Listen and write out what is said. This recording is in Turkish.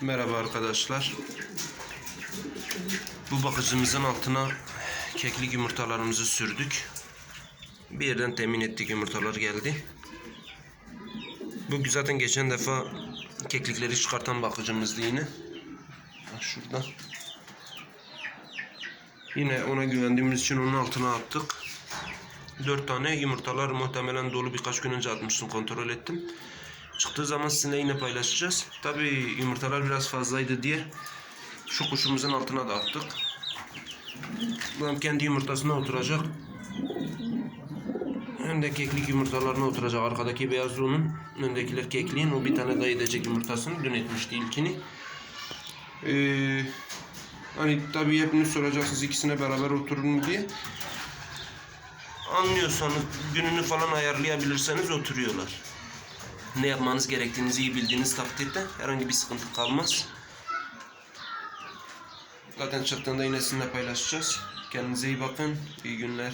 Merhaba arkadaşlar. Bu bakıcımızın altına keklik yumurtalarımızı sürdük. Bir yerden temin ettik yumurtalar geldi. Bu zaten geçen defa keklikleri çıkartan bakıcımızdı yine. Bak şurada. Yine ona güvendiğimiz için onun altına attık. Dört tane yumurtalar muhtemelen dolu birkaç gün önce atmıştım kontrol ettim. Çıktığı zaman sizinle yine paylaşacağız. Tabi yumurtalar biraz fazlaydı diye şu kuşumuzun altına da attık. Bu kendi yumurtasına oturacak. Hem keklik yumurtalarına oturacak. Arkadaki beyaz onun, öndekiler kekliğin. O bir tane daha edecek yumurtasını. Dün etmişti ilkini. Ee, hani tabi hepiniz soracaksınız ikisine beraber oturur mu diye. Anlıyorsanız, gününü falan ayarlayabilirseniz oturuyorlar ne yapmanız gerektiğinizi iyi bildiğiniz takdirde herhangi bir sıkıntı kalmaz. Zaten çıktığında yine sizinle paylaşacağız. Kendinize iyi bakın. İyi günler.